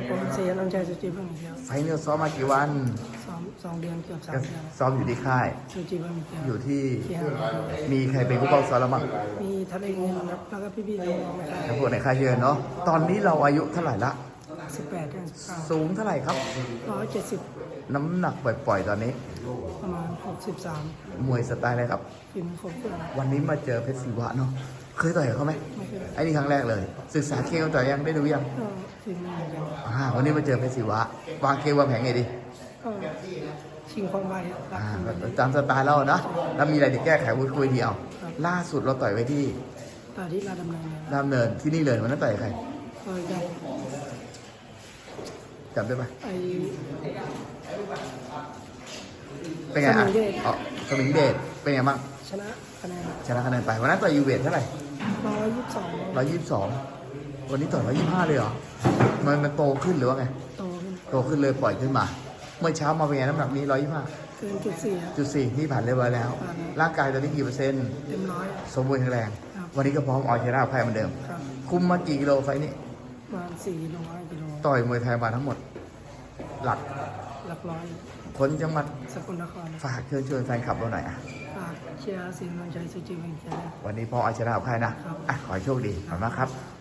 ครับผมเสียน้ำใจสุจิเพิ่งเดียวไฟล์นี้เราซ้อมมากี่วันซ้อมสองเดือนเกือบสามก็เดือนซ้อมอยู่ที่ค่าย สุจิเพิ่งเดียวอยู่ที่ที่ห้าครับมีใครเป็นผู้เป้าซ้อมแล้วมั้งมีทะเลเงินครับแล้วก็พี่ๆน้องๆนะคทั้รังพวกในค่ายเยอะเนาะตอนนี้เราอายุเท่าไหร่ละ สิบแปดถึงเก้าสูงเท่าไหร่ครับ ร้อยเจ็ดสิบน้ำหนักปล่อยๆตอนนี้ ประมาณหกสิบสามมวยสไตล์อะไรครับ ฟิล์มครบเครื่องวันนี้มาเจอเพชรศิวะเนาะ เคยต่อยกับเขาไหมไม่เคยไอ้นี่ครั้งแรกเลย ศึกษาเกมต่อยยังได้ดูยังก็ฟิล์มเหมือนกันอ่าวันนี้มาเจอเพชรศิวะวางเกมวางแผนไงดีก็ชิงความไวรักอ่ากันไปตามสไตล์เราเนาะแล้วมีอะไรเดี๋ยวแก้ไขพูดคุยเดียว ล่าสุดเราต่อยไว้ที่ตอนที่เราดำเนินงานดำเนินที่นี่เลยวันนั้นต่อยกับใครก็จะจำได้ไหมไอเป็นไงอะสมิงเดชอ๋อสมิงเดชเป็นไงบ้างชนะคะแนนชนะคะแนนไปวันนั้นต่อยยูเวทเท่าไหร่ ร้อยยี่สิบสองร้อยยี่สิบสองวันนี้ต่อยร้อยยี่สิบห้าเลยเหรอมันมันโตขึ้นหรือว่าไงโตขึ้นโตขึ้นเลยปล่อยขึ้นมา เมื่อเช้ามาเป็นไงน้ำหนักนี้ร้อยยี่ห้าเกินจุดสี่ครับจุดสี่นี่ผ่านเรียบร้อยแล้วผ่านร่างกายตอนนี้กี่เปอร์เซ็นต์เต็มร้อยสมบูรณ์แข็งแรงครับวันนี้ก็พร้อมเอาชนะใครเหมือนเดิมครับคุมมากี่กิโลไฟล์นี้ประมาณสี่กิโลห้ากิโลต่อยมวยไทยมาทั้งหมด หลัก หลักร้อยคนจังหวัดสกลนครฝากเชิญชวนแฟนคลับเราหน่อยอะฝากเชียร์สิงห์นนท์ชัยสุจิเวงแควันนี้พอเอาชนะใครนะอะขอให้โชคดีขอบคุณมากครับ